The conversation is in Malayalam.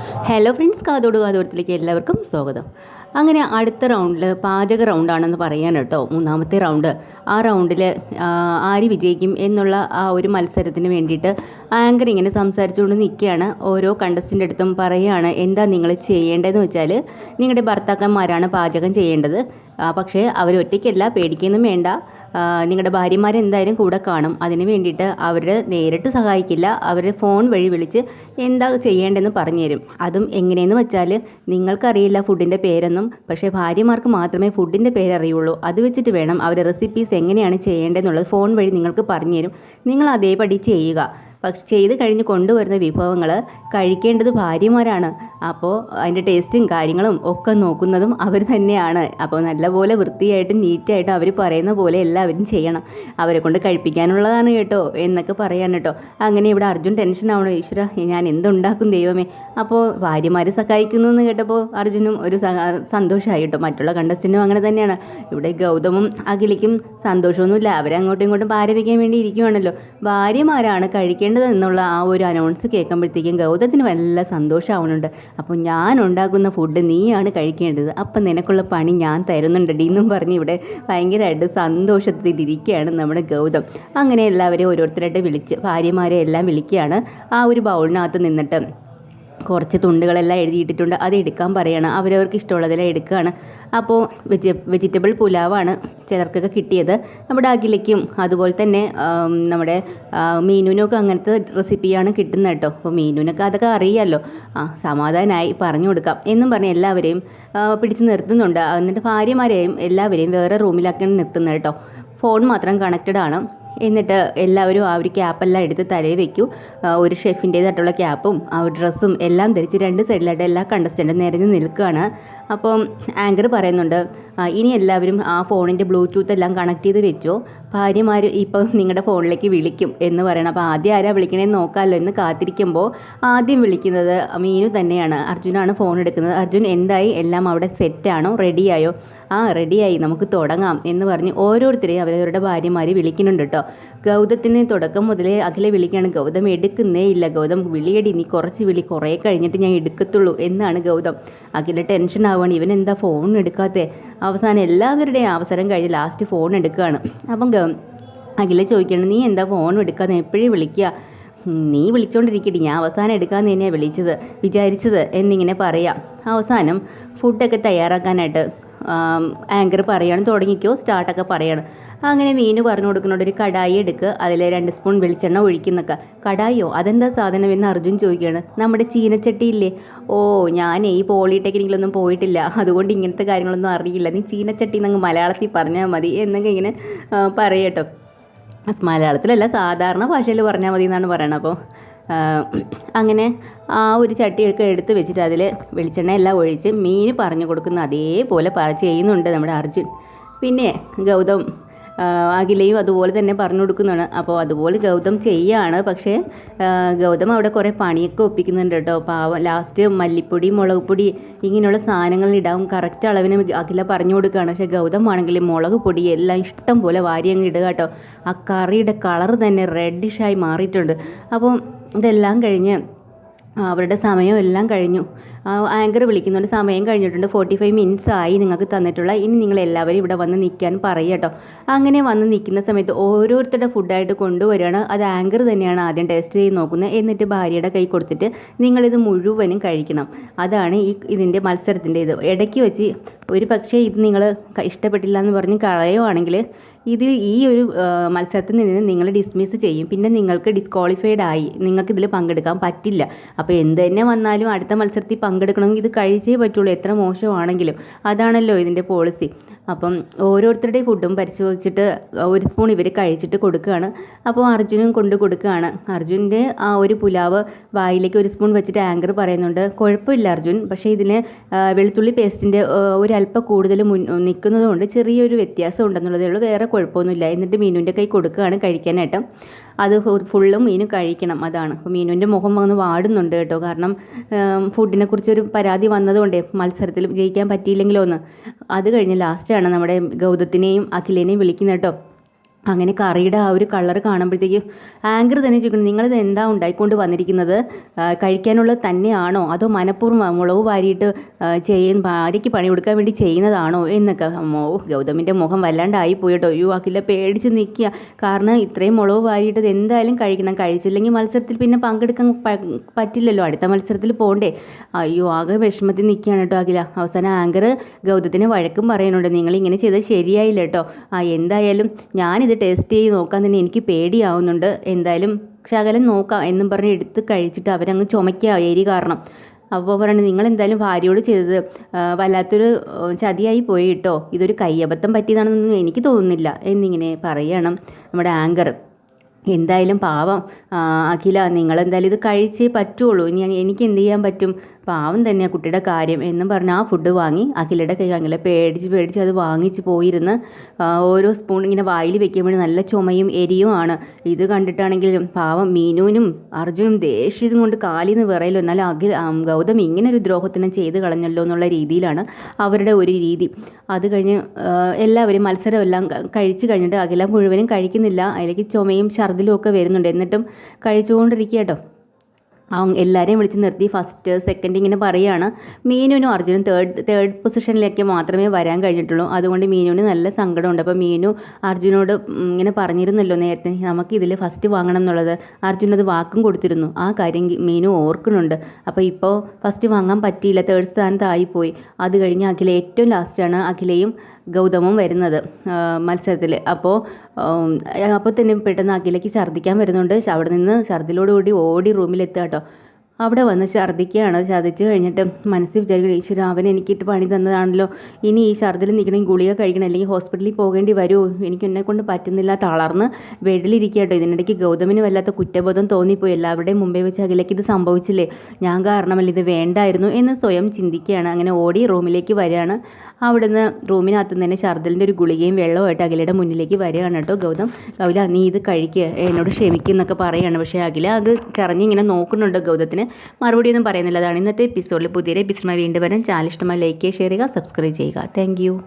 ഹലോ ഫ്രണ്ട്സ് കാതോട് കാതോടത്തിലേക്ക് എല്ലാവർക്കും സ്വാഗതം. അങ്ങനെ അടുത്ത റൗണ്ടിൽ പാചക റൗണ്ടാണെന്ന് പറയാൻ കേട്ടോ. മൂന്നാമത്തെ റൗണ്ട് ആ റൗണ്ടിൽ ആര് വിജയിക്കും എന്നുള്ള ആ ഒരു മത്സരത്തിന് വേണ്ടിയിട്ട് ആങ്കർ ഇങ്ങനെ സംസാരിച്ചുകൊണ്ട് നിൽക്കുകയാണ്. ഓരോ കണ്ടസ്റ്റന്റ് അടുത്തും പറയുകയാണ് എന്താ നിങ്ങൾ ചെയ്യേണ്ടതെന്ന് വെച്ചാൽ നിങ്ങളുടെ ഭർത്താക്കന്മാരാണ് പാചകം ചെയ്യേണ്ടത്. പക്ഷേ അവരൊറ്റയ്ക്കല്ല പേടിക്കുന്നതും വേണ്ട. നിങ്ങളുടെ ഭാര്യമാരെന്തായാലും കൂടെ കാണും. അതിന് വേണ്ടിയിട്ട് അവർ നേരിട്ട് സഹായിക്കില്ല. അവർ ഫോൺ വഴി വിളിച്ച് എന്താ ചെയ്യേണ്ടതെന്ന് പറഞ്ഞു തരും. അതും എങ്ങനെയെന്ന് വെച്ചാൽ നിങ്ങൾക്കറിയില്ല ഫുഡിന്റെ പേരൊന്നും. പക്ഷേ ഭാര്യമാർക്ക് മാത്രമേ ഫുഡിന്റെ പേരറിയുള്ളൂ. അത് വെച്ചിട്ട് വേണം അവർ റെസിപ്പീസ് എങ്ങനെയാണ് ചെയ്യേണ്ടതെന്നുള്ളത് ഫോൺ വഴി നിങ്ങൾക്ക് പറഞ്ഞു തരും. നിങ്ങൾ അതേപടി ചെയ്യുക. പക്ഷെ ചെയ്ത് കഴിഞ്ഞ് കൊണ്ടുവരുന്ന വിഭവങ്ങൾ കഴിക്കേണ്ടത് ഭാര്യമാരാണ്. അപ്പോൾ അതിന്റെ ടേസ്റ്റും കാര്യങ്ങളും ഒക്കെ നോക്കുന്നതും അവർ തന്നെയാണ്. അപ്പോൾ നല്ലപോലെ വൃത്തിയായിട്ടും നീറ്റായിട്ടും അവർ പറയുന്ന പോലെ എല്ലാവരും ചെയ്യണം. അവരെ കൊണ്ട് കഴിപ്പിക്കാനുള്ളതാണ് കേട്ടോ എന്നൊക്കെ പറയാൻ കേട്ടോ. അങ്ങനെ ഇവിടെ അർജുൻ ടെൻഷൻ ആവണോ. ഈശ്വര ഞാൻ എന്തുണ്ടാക്കും ദൈവമേ. അപ്പോൾ ഭാര്യമാർ സഹായിക്കുന്നു എന്ന് കേട്ടപ്പോൾ അർജുനും ഒരു സന്തോഷമായി കേട്ടോ. മറ്റുള്ള കണ്ടസ്റ്റിനും അങ്ങനെ തന്നെയാണ്. ഇവിടെ ഗൗതമും അഖിലയ്ക്കും സന്തോഷമൊന്നുമില്ല. അവരങ്ങോട്ടും ഇങ്ങോട്ടും പാരവിക്കാൻ വേണ്ടി ഇരിക്കുവാണല്ലോ. ഭാര്യമാരാണ് കഴിക്കേണ്ടത് എന്നുള്ള ആ ഒരു അനൗൺസ് കേൾക്കുമ്പോഴത്തേക്കും ഗൗതത്തിന് വല്ല സന്തോഷമാവുന്നുണ്ട് അപ്പോൾ ഞാൻ ഉണ്ടാക്കുന്ന ഫുഡ് നീയാണ് കഴിക്കേണ്ടത്. അപ്പം നിനക്കുള്ള പണി ഞാൻ തരുന്നുണ്ടടി എന്നും പറഞ്ഞ് ഇവിടെ ഭയങ്കരമായിട്ട് സന്തോഷത്തിലിരിക്കുകയാണ് നമ്മുടെ ഗൗതം. അങ്ങനെ എല്ലാവരെയും ഓരോരുത്തരായിട്ട് വിളിച്ച് ഭാര്യമാരെ എല്ലാം വിളിക്കുകയാണ്. ആ ഒരു ബൗളിനകത്ത് നിന്നിട്ട് കുറച്ച് തുണ്ടുകളെല്ലാം എഴുതിയിട്ടിട്ടുണ്ട്. അത് എടുക്കാൻ അവരവർക്ക് ഇഷ്ടമുള്ളതെല്ലാം എടുക്കുകയാണ്. അപ്പോൾ വെജി വെജിറ്റബിൾ പുലാവാണ്. ചിലർക്കൊക്കെ കിട്ടിയത് നമ്മുടെ അഖിലയ്ക്കും അതുപോലെ തന്നെ നമ്മുടെ മീനുവിനൊക്കെ അങ്ങനത്തെ റെസിപ്പിയാണ് കിട്ടുന്നത് കേട്ടോ. അപ്പോൾ മീനുവിനൊക്കെ അതൊക്കെ അറിയാമല്ലോ ആ സമാധാനമായി പറഞ്ഞു കൊടുക്കാം. എന്നും പറഞ്ഞ് എല്ലാവരെയും പിടിച്ച് നിർത്തുന്നുണ്ട്. എന്നിട്ട് ഭാര്യമാരെയും എല്ലാവരെയും വേറെ റൂമിലാക്കിയാണ് നിർത്തുന്നത് കേട്ടോ. ഫോൺ മാത്രം കണക്റ്റഡ് ആണ്. എന്നിട്ട് എല്ലാവരും ആ ഒരു ക്യാപ്പെല്ലാം എടുത്ത് തലയിൽ വെക്കൂ. ആ, ഒരു ഷെഫിന്റേതായിട്ടുള്ള ക്യാപ്പും ആ ഡ്രസ്സും എല്ലാം ധരിച്ച് രണ്ട് സൈഡിലായിട്ട് എല്ലാ കണ്ടസ്റ്റന്റും നിരഞ്ഞ് നിൽക്കുകയാണ്. അപ്പം ആങ്കർ പറയുന്നുണ്ട് ഇനി എല്ലാവരും ആ ഫോണിന്റെ ബ്ലൂടൂത്ത് എല്ലാം കണക്ട് ചെയ്ത് വെച്ചോ. ഭാര്യമാർ ഇപ്പം നിങ്ങളുടെ ഫോണിലേക്ക് വിളിക്കും എന്ന് പറയണം. അപ്പോൾ ആദ്യം ആരാ വിളിക്കണേന്ന് നോക്കാമല്ലോ എന്ന് കാത്തിരിക്കുമ്പോൾ ആദ്യം വിളിക്കുന്നത് മീനു തന്നെയാണ്. അർജുനാണ് ഫോൺ എടുക്കുന്നത്. അർജുൻ എന്തായി? എല്ലാം അവിടെ സെറ്റാണോ റെഡിയായോ ആ റെഡിയായി നമുക്ക് തുടങ്ങാം എന്ന് പറഞ്ഞ് ഓരോരുത്തരെയും അവരവരുടെ ഭാര്യമാർ വിളിക്കുന്നുണ്ട് കേട്ടോ ഗൗതത്തിന് തുടക്കം മുതലേ അഖിലെ വിളിക്കുകയാണ്. ഗൗതം എടുക്കുന്നേ ഇല്ല ഗൗതം വിളിയടി നീ കുറച്ച് വിളി കുറേ കഴിഞ്ഞിട്ട് ഞാൻ എടുക്കത്തുള്ളൂ എന്നാണ് ഗൗതം. അഖില ടെൻഷൻ ആവുകയാണ് ഇവൻ എന്താ ഫോൺ എടുക്കാത്തേ? അവസാനം എല്ലാവരുടെയും അവസരം കഴിഞ്ഞ് ലാസ്റ്റ് ഫോൺ എടുക്കുകയാണ്. അപ്പം അഖില ചോദിക്കുകയാണ് നീ എന്താ ഫോൺ എടുക്കാതെ എപ്പോഴും വിളിക്കുക? നീ വിളിച്ചോണ്ടിരിക്കട്ടെ ഞാൻ അവസാനം എടുക്കാമെന്ന് തന്നെയാണ് വിളിച്ചത് വിചാരിച്ചത് എന്നിങ്ങനെ പറയാം. അവസാനം ഫുഡൊക്കെ തയ്യാറാക്കാനായിട്ട് ആങ്കർ പറയാണ് തുടങ്ങിക്കോ സ്റ്റാർട്ടൊക്കെ പറയാണ്. അങ്ങനെ മീന് പറഞ്ഞു കൊടുക്കുന്നുണ്ട് ഒരു കടായി എടുക്കുക അതിൽ രണ്ട് സ്പൂൺ വെളിച്ചെണ്ണ ഒഴിക്കുന്നൊക്കെ. കടായിയോ? അതെന്താ സാധനം എന്ന് അർജുൻ ചോദിക്കുകയാണ്. നമ്മുടെ ചീനച്ചട്ടി ഇല്ലേ? ഓ ഞാൻ ഈ പോളിടെക്നിക്കിലൊന്നും പോയിട്ടില്ല. അതുകൊണ്ട് ഇങ്ങനത്തെ കാര്യങ്ങളൊന്നും അറിയില്ല. നീ ചീനച്ചട്ടി എന്നങ്ങ് മലയാളത്തിൽ പറഞ്ഞാൽ മതി. എന്നൊക്കെ ഇങ്ങനെ പറയട്ടോ മലയാളത്തിലല്ല സാധാരണ ഭാഷയിൽ പറഞ്ഞാൽ മതി എന്നാണ് പറയണത് അപ്പോൾ അങ്ങനെ ആ ഒരു ചട്ടിയൊക്കെ എടുത്ത് വെച്ചിട്ട് അതിൽ വെളിച്ചെണ്ണ എല്ലാം ഒഴിച്ച് മീൻ പറഞ്ഞു കൊടുക്കുന്ന അതേപോലെ പറ ചെയ്യുന്നുണ്ട് നമ്മുടെ അർജുൻ. പിന്നെ ഗൗതം അഖിലയും അതുപോലെ തന്നെ പറഞ്ഞു കൊടുക്കുന്നതാണ് അപ്പോൾ അതുപോലെ ഗൗതം ചെയ്യാണ്. പക്ഷേ ഗൗതം അവിടെ കുറേ പണിയൊക്കെ ഒപ്പിക്കുന്നുണ്ട് കേട്ടോ. പാവം ലാസ്റ്റ് മല്ലിപ്പൊടി മുളക് പൊടി ഇങ്ങനെയുള്ള സാധനങ്ങൾ ഇടാവും കറക്റ്റ് അളവിന് അഖില പറഞ്ഞു കൊടുക്കുകയാണ്. പക്ഷേ ഗൗതം ആണെങ്കിൽ മുളക് പൊടി എല്ലാം ഇഷ്ടം പോലെ വാരി അങ്ങ് ഇടുക കേട്ടോ. ആ കറിയുടെ കളർ തന്നെ റെഡിഷായി മാറിയിട്ടുണ്ട്. അപ്പം ഇതെല്ലാം കഴിഞ്ഞ് അവരുടെ സമയം എല്ലാം കഴിഞ്ഞു. ആങ്കർ വിളിക്കുന്നുണ്ട് സമയം കഴിഞ്ഞിട്ടുണ്ട്. ഫോർട്ടി ഫൈവ് മിനിറ്റ്സ് ആയി നിങ്ങൾക്ക് തന്നിട്ടുള്ള. ഇനി നിങ്ങൾ എല്ലാവരും ഇവിടെ വന്ന് നിൽക്കാൻ പറയുക കേട്ടോ. അങ്ങനെ വന്ന് നിൽക്കുന്ന സമയത്ത് ഓരോരുത്തരുടെ ഫുഡായിട്ട് കൊണ്ടുവരികയാണ്. അത് ആങ്കർ തന്നെയാണ് ആദ്യം ടേസ്റ്റ് ചെയ്ത് നോക്കുന്നത്. എന്നിട്ട് ഭാര്യയുടെ കൈ കൊടുത്തിട്ട് നിങ്ങളിത് മുഴുവനും കഴിക്കണം. അതാണ് ഈ ഇതിന്റെ മത്സരത്തിന്റെ ഇത്. ഇടയ്ക്ക് വെച്ച് ഒരു പക്ഷേ ഇത് നിങ്ങൾ ഇഷ്ടപ്പെട്ടില്ല എന്ന് പറഞ്ഞ് കളയുവാണെങ്കിൽ ഇത് ഈ ഒരു മത്സരത്തിൽ നിന്ന് നിങ്ങൾ ഡിസ്മിസ് ചെയ്യും. പിന്നെ നിങ്ങൾക്ക് ഡിസ്ക്വാളിഫൈഡ് ആയി. നിങ്ങൾക്ക് ഇതിൽ പങ്കെടുക്കാൻ പറ്റില്ല. അപ്പോൾ എന്ത് തന്നെ വന്നാലും അടുത്ത മത്സരത്തിൽ പങ്കെടുക്കണമെങ്കിൽ ഇത് കഴിച്ചേ പറ്റുള്ളൂ. എത്ര മോശമാണെങ്കിലും. അതാണല്ലോ ഇതിന്റെ പോളിസി അപ്പം ഓരോരുത്തരുടെയും ഫുഡും പരിശോധിച്ചിട്ട് ഒരു സ്പൂൺ ഇവർ കഴിച്ചിട്ട് കൊടുക്കുകയാണ്. അപ്പോൾ അർജുനും കൊണ്ട് കൊടുക്കുകയാണ്. അർജുന്റെ ആ ഒരു പുലാവ് വായിലേക്ക് ഒരു സ്പൂൺ വെച്ചിട്ട് ആങ്കർ പറയുന്നുണ്ട്. കുഴപ്പമില്ല അർജുൻ. പക്ഷേ ഇതിന് വെളുത്തുള്ളി പേസ്റ്റിന്റെ ഒരു അല്പം കൂടുതൽ മുൻ നിൽക്കുന്നതുകൊണ്ട് ചെറിയൊരു വ്യത്യാസം ഉണ്ടെന്നുള്ളതേ ഉള്ളൂ. വേറെ കുഴപ്പമൊന്നുമില്ല. എന്നിട്ട് മീനുവിന്റെ കൈ കൊടുക്കുകയാണ് കഴിക്കാനായിട്ട്. അത് ഫുള്ളും മീനു കഴിക്കണം. അതാണ്. അപ്പോൾ മീനുവിന്റെ മുഖം വന്ന് വാടുന്നുണ്ട് കേട്ടോ. കാരണം ഫുഡിനെ കുറിച്ചൊരു പരാതി വന്നതുകൊണ്ടേ മത്സരത്തിൽ ജയിക്കാൻ പറ്റിയില്ലെങ്കിലോ ഒന്ന് അത് കഴിഞ്ഞ് ലാസ്റ്റാണ് നമ്മുടെ ഗൗതത്തിനെയും അഖിലേനെയും വിളിക്കുന്നത് കേട്ടോ. അങ്ങനെ കറിയുടെ ആ ഒരു കളർ കാണുമ്പോഴത്തേക്കും ആങ്കർ തന്നെ ചോദിക്കണം നിങ്ങളിത് എന്താ ഉണ്ടായിക്കൊണ്ട് വന്നിരിക്കുന്നത്? കഴിക്കാനുള്ള കഴിക്കാനുള്ളത് തന്നെയാണോ? അതോ മനഃപൂർവം മുളക് വാരിയിട്ട് ചെയ്യുന്ന ഭാര്യയ്ക്ക് പണി കൊടുക്കാൻ വേണ്ടി ചെയ്യുന്നതാണോ എന്നൊക്കെ. മോ ഗൗതമിന്റെ മുഖം വല്ലാണ്ടായി പോയിട്ടോ അയ്യോ അഖില പേടിച്ച് നിൽക്കുക. കാരണം ഇത്രയും മുളക് വാരിയിട്ട് എന്തായാലും കഴിക്കണം. കഴിച്ചില്ലെങ്കിൽ മത്സരത്തിൽ പിന്നെ പങ്കെടുക്കാൻ പറ്റില്ലല്ലോ. അടുത്ത മത്സരത്തിൽ പോകണ്ടേ അയ്യോ ആകെ വിഷമത്തിൽ നിൽക്കുകയാണ് കേട്ടോ അഖില. അവസാനം ആങ്കർ ഗൗതത്തിന് വഴക്കും പറയുന്നുണ്ട്. നിങ്ങൾ ഇങ്ങനെ ചെയ്തത് ശരിയായില്ല കേട്ടോ. ആ എന്തായാലും ഞാനിത് ടേസ്റ്റ് ചെയ്ത് നോക്കാൻ തന്നെ എനിക്ക് പേടിയാവുന്നുണ്ട്. എന്തായാലും ശകലം നോക്കാം എന്നും പറഞ്ഞ് എടുത്ത് കഴിച്ചിട്ട് അവരങ്ങ് ചുമയ്ക്കുക എരി കാരണം. അപ്പോൾ പറയണത് നിങ്ങൾ എന്തായാലും ഭാര്യയോട് ചെയ്തത് വല്ലാത്തൊരു ചതിയായി പോയി കേട്ടോ ഇതൊരു കയ്യബദ്ധം പറ്റിയതാണെന്നൊന്നും എനിക്ക് തോന്നുന്നില്ല. എന്നിങ്ങനെ പറയണം നമ്മുടെ ആങ്കർ. എന്തായാലും പാവം അഖില നിങ്ങളെന്തായാലും ഇത് കഴിച്ചേ പറ്റുള്ളൂ. ഇനി എനിക്ക് എന്ത് ചെയ്യാൻ പറ്റും? പാവം തന്നെയാണ് കുട്ടിയുടെ കാര്യം എന്നും പറഞ്ഞ് ആ ഫുഡ് വാങ്ങി അഖിലയുടെ കൈ അങ്ങനെ പേടിച്ച് പേടിച്ച് അത് വാങ്ങിച്ച് പോയിരുന്ന് ഓരോ സ്പൂൺ ഇങ്ങനെ വായിൽ വെക്കുമ്പോഴും നല്ല ചുമയും എരിയുമാണ് ഇത് കണ്ടിട്ടാണെങ്കിലും പാവം മീനുവിനും അർജുനും ദേഷ്യം കൊണ്ട് കാലിൽ നിന്ന് എന്നാലും അഖിൽ ഗൗതം ഇങ്ങനെ ഒരു ദ്രോഹത്തിനെ ചെയ്ത് കളഞ്ഞല്ലോ എന്നുള്ള രീതിയിലാണ് അവരുടെ ഒരു രീതി. അത് കഴിഞ്ഞ് എല്ലാവരും മത്സരമെല്ലാം കഴിച്ചു കഴിഞ്ഞിട്ട് അഖില മുഴുവനും കഴിക്കുന്നില്ല. അതിലേക്ക് ചുമയും ഛർദിലും ഒക്കെ വരുന്നുണ്ട്. എന്നിട്ടും കഴിച്ചുകൊണ്ടിരിക്കുക കേട്ടോ എല്ലാവരെയും വിളിച്ച് നിർത്തി. ഫസ്റ്റ് സെക്കൻഡ് ഇങ്ങനെ പറയുകയാണ് മീനുവിനും അർജുനും തേർഡ് തേർഡ് പൊസിഷനിലേക്ക് മാത്രമേ വരാൻ കഴിഞ്ഞിട്ടുള്ളൂ. അതുകൊണ്ട് മീനുവിന് നല്ല സങ്കടമുണ്ട്. അപ്പോൾ മീനു അർജുനോട് ഇങ്ങനെ പറഞ്ഞിരുന്നല്ലോ നേരത്തെ നമുക്ക് ഇതിൽ ഫസ്റ്റ് വാങ്ങണം എന്നുള്ളത്. അർജുൻ അത് വാക്കും കൊടുത്തിരുന്നു. ആ കാര്യം മീനു ഓർക്കുന്നുണ്ട്. അപ്പോൾ ഇപ്പോൾ ഫസ്റ്റ് വാങ്ങാൻ പറ്റിയില്ല. തേർഡ് സ്ഥാനത്തായിപ്പോയി അത് കഴിഞ്ഞ് അഖില ഏറ്റവും ലാസ്റ്റാണ് അഖിലയും ഗൗതമും വരുന്നത് മത്സരത്തിൽ അപ്പോൾ അപ്പോൾ തന്നെ പെട്ടെന്ന് അഖിലയ്ക്ക് ഛർദ്ദിക്കാൻ വരുന്നുണ്ട്. അവിടെ നിന്ന് ഛർദിലോടുകൂടി ഓടി റൂമിലെത്തുക കേട്ടോ. അവിടെ വന്ന് ഛർദ്ദിക്കുകയാണ് ഛർദ്ദിച്ച് കഴിഞ്ഞിട്ട് മനസ്സിൽ വിചാരിക്കും ഈശ്വര അവൻ എനിക്കിട്ട് പണി തന്നതാണല്ലോ. ഇനി ഈ ഛർദ്ദിൽ നിൽക്കണമെങ്കിൽ ഗുളിക കഴിക്കണം. അല്ലെങ്കിൽ ഹോസ്പിറ്റലിൽ പോകേണ്ടി വരുമോ എനിക്ക് എന്നെ കൊണ്ട് പറ്റുന്നില്ല. തളർന്ന് വെടിലിരിക്കുക കേട്ടോ. ഇതിനിടയ്ക്ക് ഗൗതമിന് വല്ലാത്ത കുറ്റബോധം തോന്നിപ്പോയി. എല്ലാവരുടെയും മുമ്പേ വെച്ച് അഖിലേക്ക് ഇത് സംഭവിച്ചില്ലേ? ഞാൻ കാരണമല്ല ഇത് വേണ്ടായിരുന്നു എന്ന് സ്വയം ചിന്തിക്കുകയാണ്. അങ്ങനെ ഓടി റൂമിലേക്ക് വരികയാണ്. അവിടുന്ന് റൂമിനകത്ത് തന്നെ ശർദലിന്റെ ഒരു ഗുളികയും വെള്ളവുമായിട്ട് അഖിലയുടെ മുന്നിലേക്ക് വരികയാണ് കേട്ടോ ഗൗതം. കവില നീ ഇത് കഴിക്കുക എന്നോട് ക്ഷമിക്കുന്നൊക്കെ പറയുകയാണ്. പക്ഷേ അഖില അത് ചറഞ്ഞിങ്ങനെ നോക്കുന്നുണ്ട് ഗൗതത്തിന്. മറുപടി ഒന്നും പറയുന്നില്ല. അതാണ് ഇന്നത്തെ എപ്പിസോഡിൽ പുതിയൊരു എപ്പിസോഡ് വീണ്ടും വരാൻ. ചാനൽ ഇഷ്ടമായി ലൈക്ക് ചെയ്യുക ഷെയർ ചെയ്യുക സബ്സ്ക്രൈബ് ചെയ്യുക. താങ്ക്